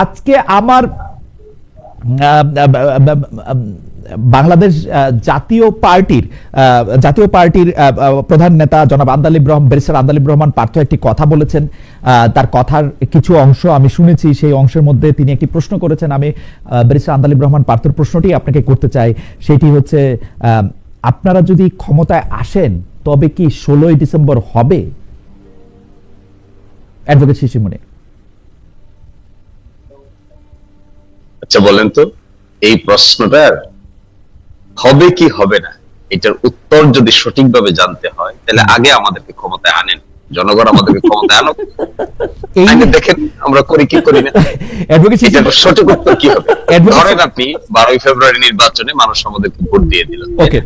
আজকে আমার বাংলাদেশ জাতীয় পার্টির জাতীয় পার্টির প্রধান নেতা জনাব আন্দালিব রহমান ব্যারিস্টার আন্দালিব রহমান পার্থ একটি কথা বলেছেন। তার কথার কিছু অংশ আমি শুনেছি, সেই অংশের মধ্যে তিনি একটি প্রশ্ন করেছেন। আমি ব্যারিস্টার আন্দালিব রহমান পার্থর প্রশ্নটি আপনাকে করতে চাই। সেটি হচ্ছে আপনারা যদি ক্ষমতায় আসেন, তবে কি ষোলোই ডিসেম্বর হবে? অ্যাডভোকেট শিশিমণি আচ্ছা বলেন তো এই প্রশ্নটার হবে কি হবে না এটার উত্তর যদি সঠিকভাবে জানতে হয় তাহলে আগে আমাদেরকে ক্ষমতায় আনেন। জনগণ আমাদেরকে ক্ষমতায় এই আগে দেখেন আমরা করি কি করি না। এটার সঠিক উত্তর কি হবে? ধরেন আপনি বারোই ফেব্রুয়ারি নির্বাচনে মানুষ আমাদেরকে ভোট দিয়ে দিল। ওকে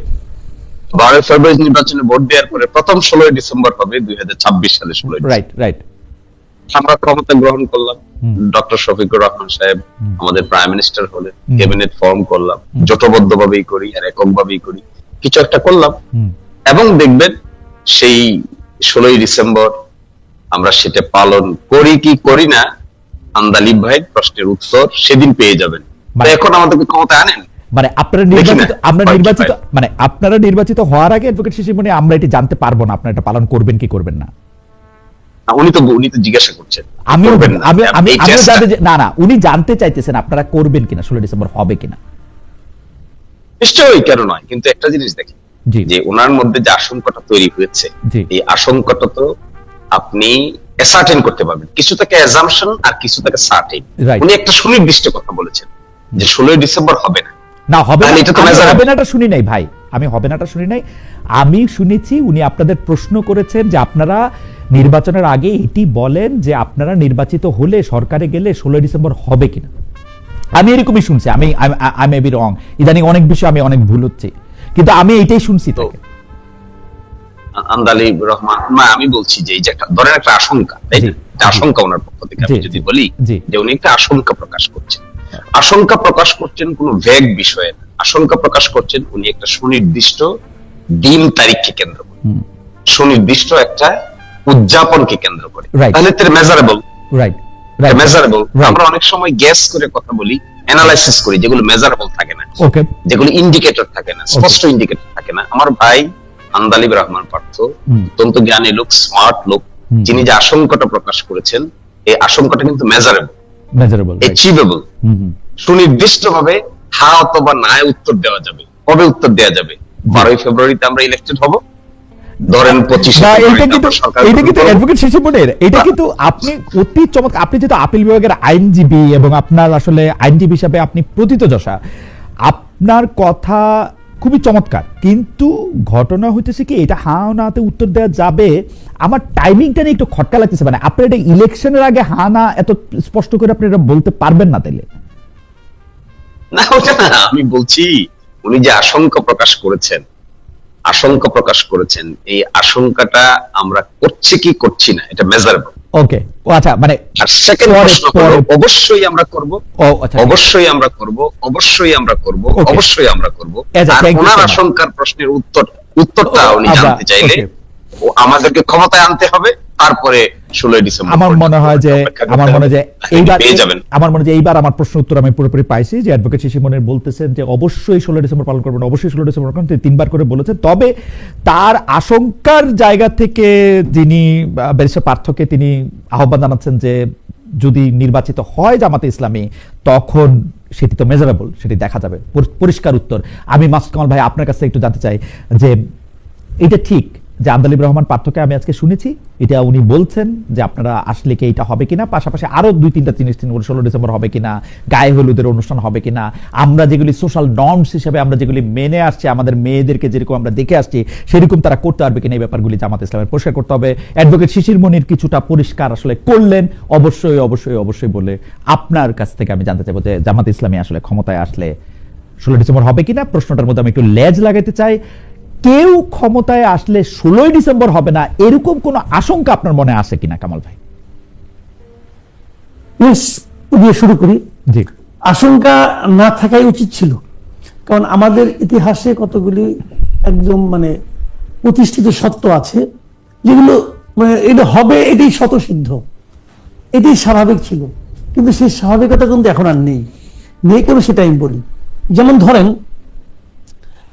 বারোই ফেব্রুয়ারি নির্বাচনে ভোট দেওয়ার পরে প্রথম ষোলোই ডিসেম্বর হবে দুই হাজার ছাব্বিশ সালে ষোলোই রাইট রাইট আমরা ক্ষমতা গ্রহণ করলাম। ডক্টর শফিকুর রহমান সাহেব আমাদের প্রাইম মিনিস্টার হলেন ক্যাবিনেট ফর্ম করলাম জোটবদ্ধ ভাবেই করি আর একক ভাবেই করি। কিছু একটা করলাম। এবং দেখবেন সেই ষোলোই ডিসেম্বর আমরা সেটা পালন করি কি করি না আন্দালিব ভাইয়ের প্রশ্নের উত্তর সেদিন পেয়ে যাবেন। মানে- এখন আমাদেরকে ক্ষমতা আনেন? মানে আপনারা নির্বাচিত আমরা নির্বাচিত মানে আপনারা নির্বাচিত হওয়ার আগে অ্যাডভোকেট শিশিমণি আমরা এটি জানতে পারব না আপনারা এটা পালন করবেন কি করবেন না। উনি তো উনি তো জিজ্ঞাসা করছেন। আমি আমি যে- না না উনি জানতে চাইতেছেন আপনারা করবেন কিনা ষোলো ডিসেম্বর হবে কিনা। নিশ্চয়ই কেন নয় কিন্তু একটা জিনিস দেখি যে ওনার মধ্যে যে আশঙ্কাটা তৈরি হয়েছে এই আশঙ্কাটা তো আপনি অ্যাসার্টেন করতে পারবেন। কিছু অ্যাজাম্পশন আর কিছু থেকে সার্টেন উনি একটা সুনির্দিষ্ট কথা বলেছেন যে ষোলোই ডিসেম্বর হবে না। না হবে না এটা তো আমি measurable। হবে নাটা শুনি নাই ভাই। আমি হবে নাটা শুনি নাই। আমি শুনেছি উনি আপনাদের প্রশ্ন করেছেন যে আপনারা নির্বাচনের আগে এটি বলেন যে আপনারা নির্বাচিত হলে সরকারে গেলে ষোলোই ডিসেম্বর হবে কিনা। আমি এরকমই শুনছি আমি আই মে বি রং ইদানিং অনেক বিষয় আমি অনেক ভুল হচ্ছে কিন্তু আমি এইটাই শুনছি তো রহমান না আমি বলছি যে এই যে একটা ধরেন একটা আশঙ্কা তাই না? আশঙ্কা ওনার পক্ষ থেকে আমি যদি বলি যে উনি একটা আশঙ্কা প্রকাশ করছেন। আশঙ্কা প্রকাশ করছেন কোন ভেগ বিষয়ে আশঙ্কা প্রকাশ করছেন উনি একটা সুনির্দিষ্ট দিন তারিখকে কেন্দ্র করে। সুনির্দিষ্ট একটা উদযাপনকে কেন্দ্র করে। তাহলে তার মেজারেবল রাইট মেজারেবল আমরা অনেক সময় গ্যাস করে কথা বলি অ্যানালাইসিস করি যেগুলো মেজারেবল থাকে না। ওকে যেগুলো ইন্ডিকেটর থাকে না স্পষ্ট ইন্ডিকেটর থাকে না। আমার ভাই আন্দালিব রহমান পার্থ অত্যন্ত জ্ঞানী লোক স্মার্ট লোক। যিনি যে আশঙ্কাটা প্রকাশ করেছেন এই আশঙ্কাটা কিন্তু measurable measurable achievable hmm hmm. সুনির্দিষ্ট ভাবে হা অথবা না উত্তর দেওয়া যাবে। কবে উত্তর দেওয়া যাবে? বারোই ফেব্রুয়ারিতে আমরা ইলেকটেড হব। ধরেন এটা কিন্তু আপনি অতি চমৎকার আপনি যেহেতু আপিল বিভাগের আইনজীবী এবং আপনার আসলে আইনজীবী হিসাবে আপনি আপনার কথা খুবই চমৎকার। কিন্তু ঘটনা হইতেছে কি এটা হা নাতে উত্তর দেওয়া যাবে। আমার টাইমিংটা নিয়ে একটু খটকা লাগতেছে মানে আপনি এটা ইলেকশনের আগে হা না এত স্পষ্ট করে আপনি এটা বলতে পারবেন না তাইলে। না ওটা না আমি বলছি উনি যে আশঙ্কা প্রকাশ করেছেন আশঙ্কা প্রকাশ করেছেন। এই আশঙ্কাটা আমরা করছি কি করছি না এটা মেজারেবল ওকে ও আচ্ছা মানে আর সেকেন্ড প্রশ্ন হলো অবশ্যই আমরা করব ও আচ্ছা অবশ্যই আমরা করব অবশ্যই আমরা করব অবশ্যই আমরা করব। আর ওনার আশঙ্কার প্রশ্নের উত্তর উত্তরটা উনি জানতে চাইলে ও আমাদেরকে ক্ষমতায় আনতে হবে। তারপরে ষোলোই ডিসেম্বর আমার মনে হয় যে আমার মনে হয় যে। এইবার আমার মনে হয় যে এইবার আমার প্রশ্ন উত্তর আমি পুরোপুরি পাইছি। যে অ্যাডভোকেট শিশিমনের বলতেছেন যে অবশ্যই ষোলো ডিসেম্বর পালন করবেন অবশ্যই ষোলো ডিসেম্বর পালন করবেন, তিনবার করে বলেছেন। তবে তার আশঙ্কার জায়গা থেকে যিনি ব্যারিস্টার পার্থকে তিনি আহ্বান জানাচ্ছেন যে যদি নির্বাচিত হয় জামাতে ইসলামী তখন সেটি তো মেজারেবল সেটি দেখা যাবে। পরিষ্কার উত্তর। আমি মাসুদ কামাল ভাই আপনার কাছে একটু জানতে চাই যে এটা ঠিক যে আন্দালিব রহমান পার্থকে আমি আজকে শুনেছি, এটা উনি বলছেন যে আপনারা আসলে কি এটা হবে কিনা, পাশাপাশি আরও দুই তিনটা জিনিস তিনি ষোলো ডিসেম্বর হবে কিনা, গায়ে হলুদের অনুষ্ঠান হবে কিনা, আমরা যেগুলি সোশ্যাল নর্মস হিসেবে আমরা যেগুলি মেনে আসছি, আমাদের মেয়েদেরকে যেরকম আমরা দেখে আসছি, সেরকম তারা করতে পারবে কিনা এই ব্যাপারগুলি জামাত ইসলামের পরিষ্কার করতে হবে। অ্যাডভোকেট শিশির মনির কিছুটা পরিষ্কার আসলে করলেন, অবশ্যই অবশ্যই অবশ্যই বলে আপনার কাছ থেকে আমি জানতে চাইব যে জামাত ইসলামী আসলে ক্ষমতায় আসলে ষোলো ডিসেম্বর হবে কিনা, প্রশ্নটার মধ্যে আমি একটু লেজ লাগাতে চাই। কেউ ক্ষমতায় আসলে ষোলোই ডিসেম্বর হবে না এরকম কোন আশঙ্কা আপনার মনে আছে কিনা কামাল ভাই? দিয়ে শুরু করি। জি। আশঙ্কা না থাকাই উচিত ছিল। কারণ আমাদের ইতিহাসে কতগুলি একদম মানে প্রতিষ্ঠিত সত্য আছে যেগুলো মানে এটা হবে এটাই শতসিদ্ধ এটাই স্বাভাবিক ছিল। কিন্তু সেই স্বাভাবিকতা কিন্তু এখন আর নেই। নেই কেন সেটা আমি বলি। যেমন ধরেন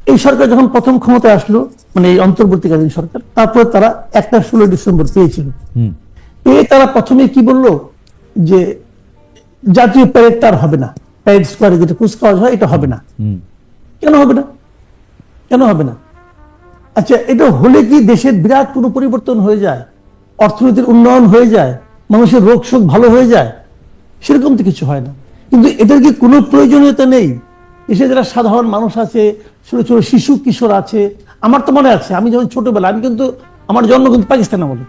এই সরকার যখন প্রথম ক্ষমতায় আসলো মানে এই অন্তর্বর্তীকালীন সরকার তারপরে তারা একটা ষোলো ডিসেম্বর পেয়েছিল। পেয়ে তারা প্রথমে কি বলল? যে জাতীয় প্যারেডটা আর হবে না। প্যারেড স্কোয়ারে যেটা কুচকাওয়াজ হয় এটা হবে না। কেন হবে না? কেন হবে না? আচ্ছা এটা হলে কি দেশের বিরাট কোনো পরিবর্তন হয়ে যায়? অর্থনীতির উন্নয়ন হয়ে যায়? মানুষের রোগ শোক ভালো হয়ে যায়? সেরকম তো কিছু হয় না। কিন্তু এটার কি কোনো প্রয়োজনীয়তা নেই? দেশে যারা সাধারণ মানুষ আছে ছোট ছোট শিশু কিশোর আছে। আমার তো মনে আছে আমি যখন ছোটবেলা আমি কিন্তু আমার জন্ম কিন্তু পাকিস্তান আমলে।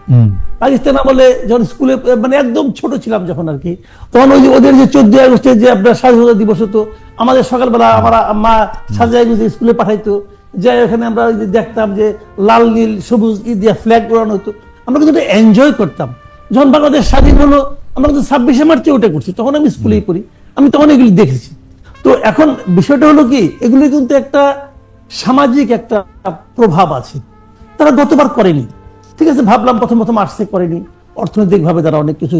পাকিস্তান আমলে যখন স্কুলে মানে একদম ছোট ছিলাম যখন আর কি তখন ওই যে ওদের যে চোদ্দ আগস্টের যে আপনার স্বাধীনতা দিবস হতো আমাদের সকালবেলা আমার মা সাজাই গুজে স্কুলে পাঠাইতো। যাই ওখানে আমরা দেখতাম যে লাল নীল সবুজ দিয়ে ফ্ল্যাগ উড়ানো হতো। আমরা কিন্তু এনজয় করতাম। যখন বাংলাদেশ স্বাধীন হলো আমরা কিন্তু ছাব্বিশে মার্চে ওটা করছি তখন আমি স্কুলেই পড়ি। আমি তখন এগুলি দেখেছি। তো এখন বিষয়টা হলো কি এগুলি কিন্তু একটা সামাজিক একটা প্রভাব আছে। তারা গতবার করেনি। ঠিক আছে ভাবলাম প্রথম প্রথম আসছে করেনি। অর্থনৈতিক ভাবে তারা অনেক কিছু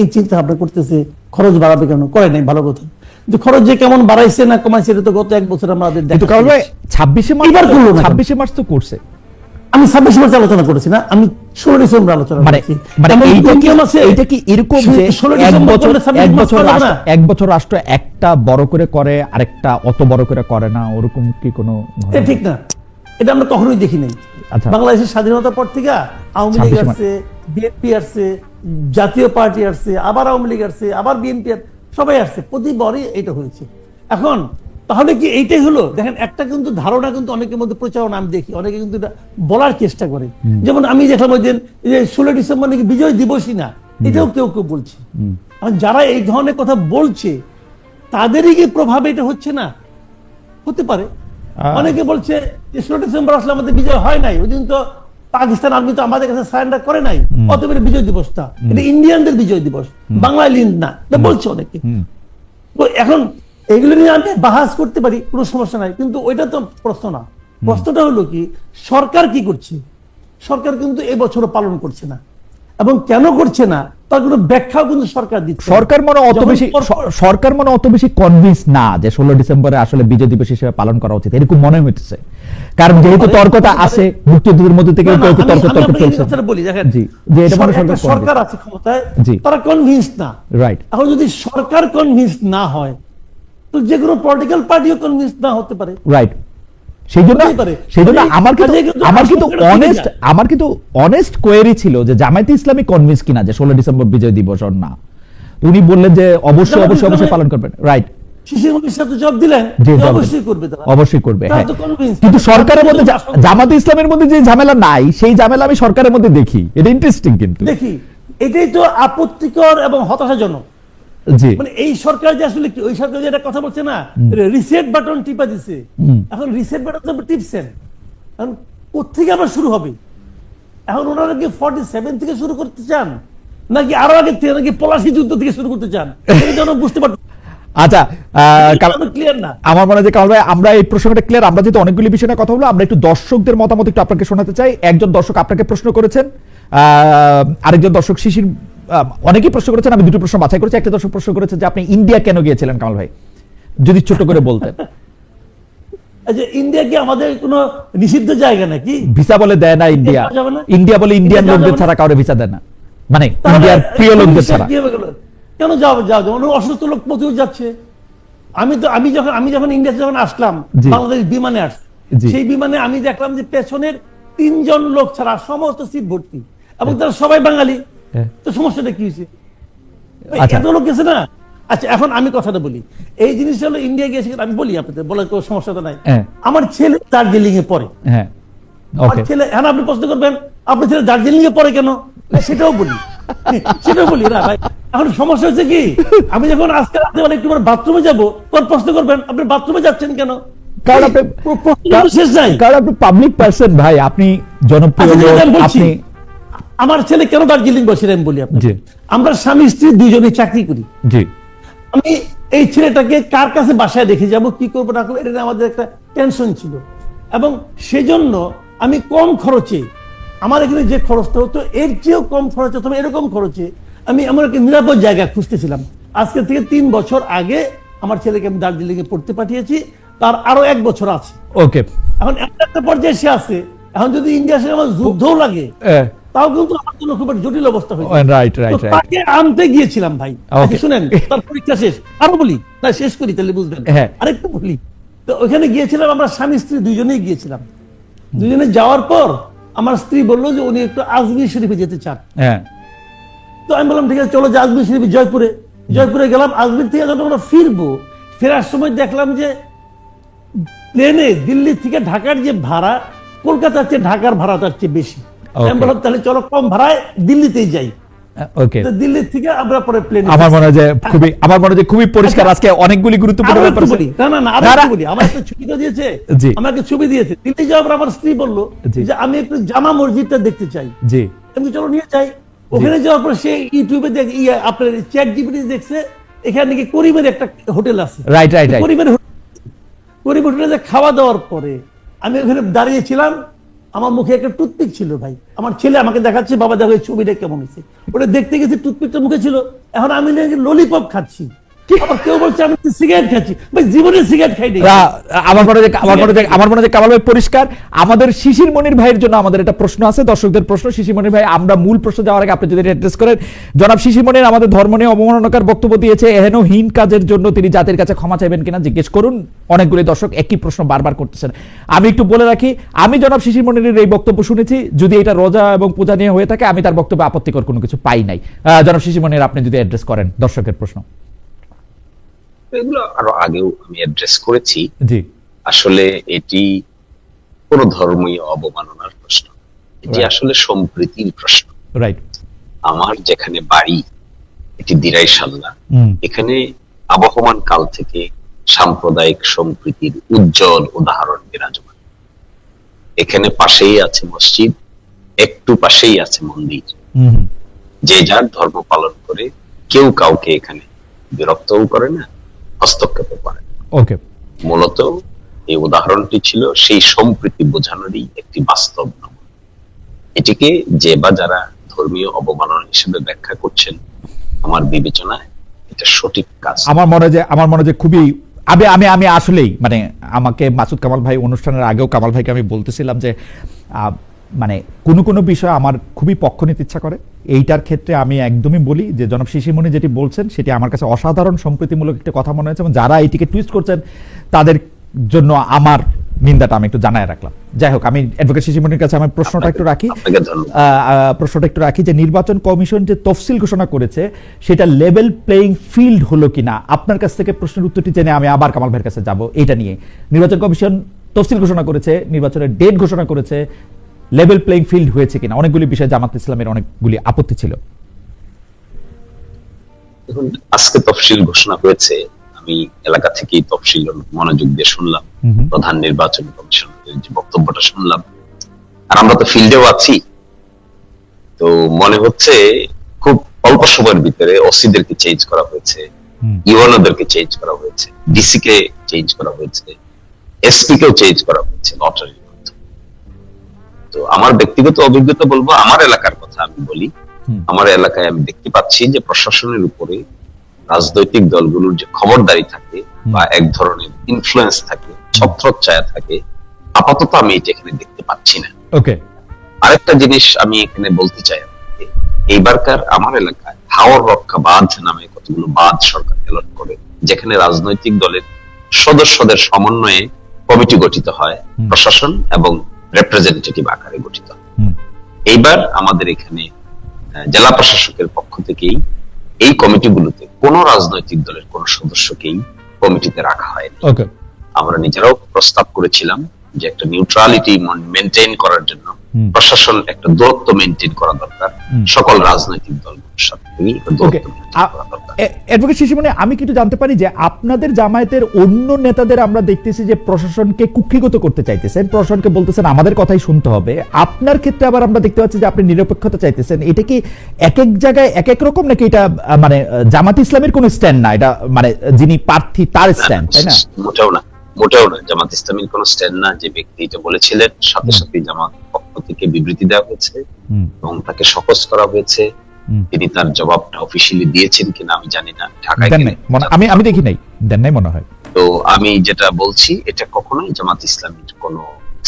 এই চিন্তা ভাবনা করতেছে খরচ বাড়াবে কেন? করে নাই ভালো কথা। যে খরচ যে কেমন বাড়াইছে না কমাইছে এটা তো গত এক বছর আমাদের ছাব্বিশে মার্চ ছাব্বিশে মার্চ তো করছে। আমি ছাব্বিশ মার্চ আলোচনা করেছি না আমি ষোলো ডিসেম্বর আলোচনা মানে করেছি। মানে এইটা কি এরকম যে ষোলো এক ডিসেম্বর বছর এক বছর রাষ্ট্র এক বছর রাষ্ট্র একটা বড় করে করে আরেকটা অত বড় করে করে না ওরকম কি কোনো ঠিক না। এটা আমরা কখনোই দেখি নাই। আচ্ছা। বাংলাদেশের স্বাধীনতার পর থেকে আওয়ামী লীগ আসছে বিএনপি আসছে জাতীয় পার্টি আসছে আবার আওয়ামী লীগ আসছে আবার বিএনপি সবাই আসছে। প্রতিবারই এটা হয়েছে। এখন তাহলে কি এইটাই হলো? দেখেন একটা কিন্তু ধারণা কিন্তু অনেকের মধ্যে প্রচারণা আমি দেখি অনেকে কিন্তু এটা বলার চেষ্টা করে। যেমন আমি ওই দিন যে ষোলো ডিসেম্বর নাকি বিজয় দিবসই না এটাও কেউ কেউ বলছে। এখন যারা এই ধরনের কথা বলছে তাদেরই কি প্রভাব এটা হচ্ছে না? হতে পারে। অনেকে বলছে যে ষোলো ডিসেম্বর আসলে আমাদের বিজয় হয় নাই ওই দিন তো পাকিস্তান আর্মি তো আমাদের কাছে সারেন্ডার করে নাই অত বড় বিজয় দিবসটা এটা ইন্ডিয়ানদের বিজয় দিবস বাংলায় লিঙ্ক না। এটা বলছে অনেকে। তো এখন এগুলো নিয়ে আমি বাহাস করতে পারি কোনো সমস্যা নাই। কিন্তু ওইটা তো প্রশ্ন না। প্রশ্নটা হলো কি সরকার কি করছে? সরকার কিন্তু এবছরও পালন করছে না। এবং কেন করছে না তার কোনো ব্যাখ্যাও কিন্তু সরকার দিচ্ছে সরকার মনে অত বেশি সরকার মনে অত বেশি কনভিন্স না যে ষোলো ডিসেম্বরে আসলে বিজয় দিবস হিসেবে পালন করা উচিত। এরকম মনে হচ্ছে কারণ যেহেতু তর্কটা আরে, আসে মুক্তিযুদ্ধের মধ্যে থেকে তর্ক তর্ক আপনাকে চলছে বলি দেখেন জি যে এটা মনে সরকার সরকার আছে ক্ষমতায় জি। তারা কনভিন্স না। রাইট এখন যদি সরকার কনভিন্স না হয় তো যে কোনো পলিটিক্যাল পার্টিও কনভিন্স না হতে পারে। রাইট সেই জন্য সেই জন্য আমার কিন্তু আমার কিন্তু অনেস্ট আমার কিন্তু অনেস্ট কোয়েরি ছিল যে জামায়াতে ইসলামী কনভিন্স কিনা যে ষোলো ডিসেম্বর বিজয় দিবস ওর না। উনি বললেন যে অবশ্যই অবশ্যই অবশ্যই পালন করবেন। রাইট অবশ্যই করবে হ্যাঁ। তো convinced। কিন্তু সরকারের মধ্যে জামাতে ইসলামের মধ্যে যে ঝামেলা নাই সেই ঝামেলা আমি সরকারের মধ্যে দেখি। এটা ইন্টারেস্টিং কিন্তু। দেখি। এটাই তো আপত্তিকর এবং হতাশাজনক। মানে এই সরকার যে আসলে ওই সরকার যে একটা কথা বলছে না রিসেট বাটন টিপা দিছে। এখন রিসেট বাটন তো টিপছেন। এখন কোথেকে আবার শুরু হবে? এখন ওনারা কি ফর্টি সেভেন থেকে শুরু করতে চান? নাকি আরও আগে থেকে নাকি পলাশি যুদ্ধ থেকে শুরু করতে চান? যেন বুঝতে পারছি আচ্ছা না? আমার মনে হয় যে কামাল ভাই আমরা এই প্রসঙ্গটা ক্লিয়ার আমরা যেহেতু অনেকগুলি বিষয় নিয়ে কথা বলব আমরা একটু দর্শকদের মতামত একটু আপনাকে শোনাতে চাই। একজন দর্শক আপনাকে প্রশ্ন করেছেন আহ, আরেকজন দর্শক শিশির অনেকেই প্রশ্ন করেছেন আমি দুটো প্রশ্ন বাছাই করেছি একটা দর্শক প্রশ্ন করেছেন যে আপনি ইন্ডিয়া কেন গিয়েছিলেন কামাল ভাই? যদি ছোট করে বলতেন। আচ্ছা ইন্ডিয়া কি আমাদের কোনো নিষিদ্ধ জায়গা নাকি? ভিসা বলে দেয় না ইন্ডিয়া? ইন্ডিয়া বলে ইন্ডিয়ান লোকদের ছাড়া কাউরে ভিসা দেয় না। মানে ইন্ডিয়ার প্রিয় লোকদের ছাড়া? কেন যাও যাও যাও অসুস্থ লোক প্রচুর যাচ্ছে। আমি তো আমি যখন আমি যখন ইন্ডিয়াতে যখন আসলাম। বাংলাদেশ বিমানে আসছি জি। সেই বিমানে আমি দেখলাম যে পেছনের তিনজন লোক ছাড়া সমস্ত সিট ভর্তি। এবং তারা সবাই বাঙালি। তো সমস্যাটা কি হয়েছে? আচ্ছা। এত লোক গেছে না? আচ্ছা এখন আমি কথাটা বলি। এই জিনিস হলো ইন্ডিয়া গিয়েছে আমি বলি আপনাদের বলার কোনো সমস্যাটা নাই। হ্যাঁ। আমার ছেলে দার্জিলিং এ পড়ে। হ্যাঁ। আমার ছেলে হ্যাঁ আপনি প্রশ্ন করবেন আপনার ছেলে দার্জিলিং এ পড়ে কেন? সেটাও বলি। সেটাও বলি না ভাই। এখন সমস্যা হচ্ছে কি আমি যখন আজকে রাতে বেলা একটু বাথরুমে যাব প্রশ্ন করবেন আপনি বাথরুমে যাচ্ছেন কেন? কারণ আপনি কারণ আপনি পাবলিক পার্সন ভাই। আপনি জনপ্রিয় আচ্ছা। আপনি আমার ছেলে কেন দার্জিলিং বসে আমি বলি আপনাকে? আমরা স্বামী স্ত্রী দুজনে চাকরি করি। আমি এই ছেলেটাকে কার কাছে বাসায় রেখে যাব কি করব না করব এটা আমাদের একটা টেনশন ছিল। এবং সেজন্য আমি কম খরচে আমার এখানে যে খরচটা হতো এর চেয়েও কম খরচ অথবা এরকম খরচে আমি এমন একটা নিরাপদ জায়গা খুঁজতেছিলাম। আজকে থেকে তিন বছর আগে আমার ছেলেকে আমি দার্জিলিং এ পড়তে পাঠিয়েছি তার আরও এক বছর আছে। ওকে। এখন একটা পর্যায়ে সে আছে এখন যদি ইন্ডিয়ার সাথে আমার যুদ্ধও লাগে। তাও কিন্তু আমার জন্য খুব জটিল অবস্থা হয়েছে। রাইট রাইট তো তাকে আনতে গিয়েছিলাম ভাই. আচ্ছা, শুনেন তার পরীক্ষা শেষ। আরও বলি না শেষ করি তাহলে বুঝবেন। হ্যাঁ। আরেকটু বলি তো ওখানে গিয়েছিলাম আমরা স্বামী স্ত্রী দুইজনেই গিয়েছিলাম। দুজনে যাওয়ার পর আমার স্ত্রী বলল যে উনি একটু আজমির শরীফে যেতে চান। হ্যাঁ। তো আমি বললাম ঠিক আছে চলো যে আজমির শরীফ জয়পুরে। জয়পুরে গেলাম আজমির থেকে যখন আমরা ফিরবো ফেরার সময় দেখলাম যে প্লেনে দিল্লি থেকে ঢাকার যে ভাড়া কলকাতার চেয়ে ঢাকার ভাড়া তার চেয়ে বেশি। আমি বললাম তাহলে চলো কম ভাড়ায় দিল্লিতেই যাই। ওকে দিল্লি থেকে আমরা পরে প্লেনে আমার মনে হয় খুবই আমার মনে হয় খুবই পরিষ্কার। আজকে অনেকগুলি গুরুত্বপূর্ণ ব্যাপার বলি। না না না আরও বলি। আমার একটা ছবি তো দিয়েছে। জি। আমাকে ছবি দিয়েছে। দিল্লি যাওয়ার পর আমার স্ত্রী বলল। যে আমি একটু জামা মসজিদটা দেখতে চাই। জি। আমি চলো নিয়ে যাই। ওখানে যাওয়ার পর সে ইউটিউবে দেখ ইয়ে আপনার চ্যাট জিপিটি দেখছে। এখানে নাকি করিমের একটা হোটেল আছে। রাইট রাইট করিমের হোটেল করিম হোটেলে খাওয়া দাওয়ার পরে আমি ওখানে দাঁড়িয়েছিলাম। আমার মুখে একটা টুথপিক ছিল ভাই। আমার ছেলে আমাকে দেখাচ্ছে, বাবা দেখো এই ছবিটা কেমন হয়েছে? ওটা দেখতে গেছি, টুথপিকটা মুখে ছিল। এখন আমি ললিপপ খাচ্ছি। আমাদের ধর্ম নিয়ে অবমাননাকার বক্তব্য দিয়েছে, এহেন হীন কাজের জন্য তিনি জাতির কাছে ক্ষমা চাইবেন কিনা? জিজ্ঞেস করুন। অনেকগুলি দর্শক একই প্রশ্ন বারবার করতেছেন। আমি একটু বলে রাখি, আমি জনাব শিশির এই বক্তব্য শুনেছি। যদি এটা রোজা এবং পূজা নিয়ে হয়ে থাকে, আমি তার বক্তব্যে আপত্তিকর কোনো কিছু পাই নাই। জনাব শিশির মনির, আপনি যদি অ্যাড্রেস করেন দর্শকের প্রশ্ন। এগুলো আরও আগেও আমি অ্যাড্রেস করেছি। আসলে এটি কোন ধর্মীয় অবমাননার প্রশ্ন। এটি আসলে সম্প্রীতির প্রশ্ন। রাইট আমার যেখানে বাড়ি এটি দিরাই সাল্লা। এখানে আবহমান কাল থেকে সাম্প্রদায়িক সম্প্রীতির উজ্জ্বল উদাহরণ বিরাজমান। এখানে পাশেই আছে মসজিদ একটু পাশেই আছে মন্দির। হুম। যে যার ধর্ম পালন করে কেউ কাউকে এখানে বিরক্তও করে না হস্তক্ষেপও করে। না। ওকে মূলত এই উদাহরণটি ছিল সেই সম্প্রীতি বোঝানোরই একটি বাস্তব নমুনা এটিকে যে বা যারা ধর্মীয় অবমাননা হিসেবে ব্যাখ্যা করছেন আমার বিবেচনায় এটা সঠিক কাজ। আমার মনে হয় যে আমার মনে হয় যে খুবই আমি আমি আমি আসলেই মানে আমাকে মাসুদ কামাল ভাই অনুষ্ঠানের আগেও কামাল ভাইকে আমি বলতেছিলাম যে মানে কোনো কোনো বিষয় আমার খুবই পক্ষ নিতে ইচ্ছা করে। এইটার ক্ষেত্রে আমি একদমই বলি যে জনাব শিশিমণি যেটি বলছেন সেটি আমার কাছে অসাধারণ সম্প্রীতিমূলক একটা কথা মনে হয়েছে এবং যারা এটিকে টুইস্ট করছেন তাদের জন্য আমার নিন্দাটা আমি একটু জানায় রাখলাম। যাই হোক আমি অ্যাডভোকেট শিশিমণির কাছে আমার প্রশ্নটা একটু রাখি। প্রশ্নটা একটু রাখি যে নির্বাচন কমিশন যে তফসিল ঘোষণা করেছে সেটা লেভেল প্লেইং ফিল্ড হলো কিনা? আপনার কাছ থেকে প্রশ্নের উত্তরটি জেনে আমি আবার কামাল ভাইয়ের কাছে যাব। এটা নিয়ে। নির্বাচন কমিশন তফসিল ঘোষণা করেছে নির্বাচনের ডেট ঘোষণা করেছে লেভেল প্লেইং ফিল্ড হয়েছে কিনা? অনেকগুলি বিষয়ে জামাত ইসলামের অনেকগুলি আপত্তি ছিল। দেখুন আজকে তফসিল ঘোষণা হয়েছে। আমি এলাকা থেকেই তফসিল মনোযোগ দিয়ে শুনলাম। প্রধান নির্বাচন কমিশনের যে বক্তব্যটা শুনলাম। আর আমরা তো ফিল্ডেও আছি। তো মনে হচ্ছে খুব অল্প সময়ের ভিতরে ওসিদেরকে চেঞ্জ করা হয়েছে। ইউএনওদেরকে চেঞ্জ করা হয়েছে ডিসি কে চেঞ্জ করা হয়েছে এসপি কেও চেঞ্জ করা হয়েছে মাধ্যমে তো আমার ব্যক্তিগত অভিজ্ঞতা বলব আমার এলাকার কথা আমি বলি। আমার এলাকায় আমি দেখতে পাচ্ছি যে প্রশাসনের উপরে রাজনৈতিক দলগুলোর যে খবরদারি থাকে বা এক ধরনের ইনফ্লুয়েন্স থাকে ছত্রচ্ছায়া থাকে আপাতত আমি এটা এখানে দেখতে পাচ্ছি না। ওকে আরেকটা জিনিস আমি এখানে বলতে চাই। এইবারকার আমার এলাকায় হাওর রক্ষা বাঁধ নামে কতগুলো বাঁধ সরকার এলট করে যেখানে রাজনৈতিক দলের সদস্যদের সমন্বয়ে কমিটি গঠিত হয় প্রশাসন এবং রিপ্রেজেন্টেটিভ আকারে গঠিত। এইবার আমাদের এখানে জেলা প্রশাসকের পক্ষ থেকেই এই কমিটিগুলোতে কোনো রাজনৈতিক দলের কোনো সদস্যকেই কমিটিতে রাখা হয়নি। আমরা নিজেরাও প্রস্তাব করেছিলাম যে একটা নিউট্রালিটি মেনটেন করার জন্য। প্রশাসন একটা দূরত্ব মেনটেন করা দরকার। সকল রাজনৈতিক দলগুলোর সাথে অ্যাডভোকেট শিশিমণি আমি কিন্তু জানতে পারি যে আপনাদের জামায়াতের অন্য নেতাদের আমরা দেখতেছি যে প্রশাসনকে কুক্ষিগত করতে চাইতেছেন প্রশাসনকে বলতেছেন আমাদের কথাই শুনতে হবে। আপনার ক্ষেত্রে আবার আমরা দেখতে পাচ্ছি যে আপনি নিরপেক্ষতা চাইতেছেন। এটা কি এক এক জায়গায় এক এক রকম নাকি এটা মানে জামাত ইসলামের কোন স্ট্যান্ড না? এটা মানে যিনি প্রার্থী তার স্ট্যান্ড তাই না? মোটেও না। মোটেও না জামাত ইসলামীর কোন স্ট্যান্ড না যে ব্যক্তি এটা বলেছিলেন সাথে সাথে জামাত পক্ষ থেকে বিবৃতি দেওয়া হয়েছে এবং তাকে সকস করা হয়েছে। তিনি তার জবাবটা অফিসিয়ালি দিয়েছেন কিনা আমি জানি না। ঢাকায় আমি আমি দেখি নাই। দেন নাই মনে হয়। তো আমি যেটা বলছি এটা কখনোই জামাত ইসলামীর কোন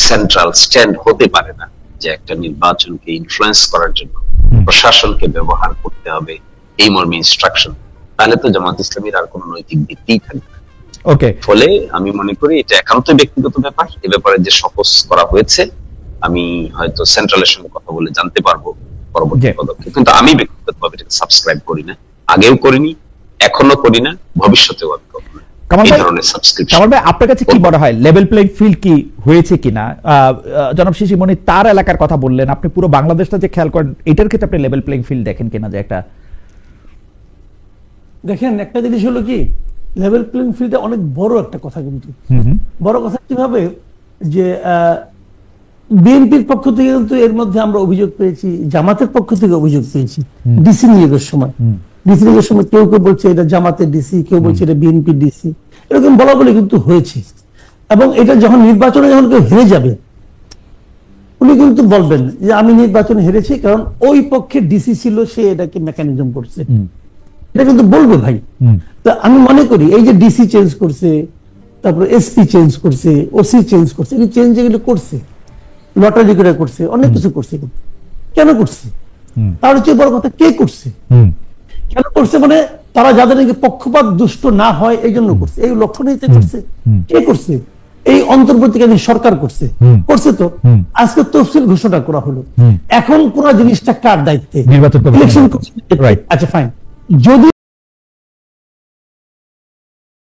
সেন্ট্রাল স্ট্যান্ড হতে পারে না যে একটা নির্বাচনকে ইনফ্লুয়েন্স করার জন্য প্রশাসনকে ব্যবহার করতে হবে এই মর্মে ইনস্ট্রাকশন তাহলে তো জামাত ইসলামীর আর কোনো নৈতিক ভিত্তিই থাকবে ওকে ফলে আমি মনে করি এটা একান্ত ব্যক্তিগত ব্যাপার। এ ব্যাপারে যে শপথ করা হয়েছে আমি হয়তো সেন্ট্রালের সঙ্গে কথা বলে জানতে পারব পরবর্তী পদক্ষেপ। কিন্তু আমি ব্যক্তিগতভাবে এটাকে সাবস্ক্রাইব করি না। আগেও করিনি এখনও করি না ভবিষ্যতেও আমি করব না। আপনার কাছে কি মনে হয় লেভেল প্লেইং ফিল্ড কি হয়েছে কিনা? জনাব শিশি মনি তার এলাকার কথা বললেন আপনি পুরো বাংলাদেশটা যে খেয়াল করেন এটার ক্ষেত্রে আপনি লেভেল প্লেইং ফিল্ড দেখেন কিনা যে একটা? দেখেন একটা জিনিস হলো কি লেভেল প্লেইং ফিল্ডে অনেক বড় একটা কথা কিন্তু। বড় কথা কীভাবে? যে বিএনপির পক্ষ থেকে কিন্তু এর মধ্যে আমরা অভিযোগ পেয়েছি জামাতের পক্ষ থেকে অভিযোগ পেয়েছি ডিসি নিয়োগের সময়। ডিসি নিয়োগের সময় কেউ কেউ বলছে এটা জামাতের ডিসি কেউ বলছে এটা বিএনপি ডিসি এরকম বলা বলে কিন্তু হয়েছে। এবং এটা যখন নির্বাচনে যখন কেউ হেরে যাবে উনি কিন্তু বলবেন যে আমি নির্বাচনে হেরেছি কারণ ওই পক্ষে ডিসি ছিল সে এটাকে মেকানিজম করছে। এটা কিন্তু বলবে ভাই। তা আমি মনে করি এই যে ডিসি চেঞ্জ করছে তারপরে এসপি চেঞ্জ করছে ওসি চেঞ্জ করছে এই চেঞ্জ যেগুলো করছে লটারি করে করছে অনেক কিছু করছে। কেন করছে? তার হচ্ছে বড় কথা কে করছে? কেন করছে মানে তারা যাদের নাকি পক্ষপাত দুষ্ট না হয় এই জন্য করছে। এই লক্ষ্য নিতে করছে। কে করছে? এই অন্তর্বর্তীকালীন সরকার করছে। করছে তো? আজকে তফসিল ঘোষণা করা হলো। এখন কোন জিনিসটা কার দায়িত্বে? ইলেকশন আচ্ছা ফাইন যদি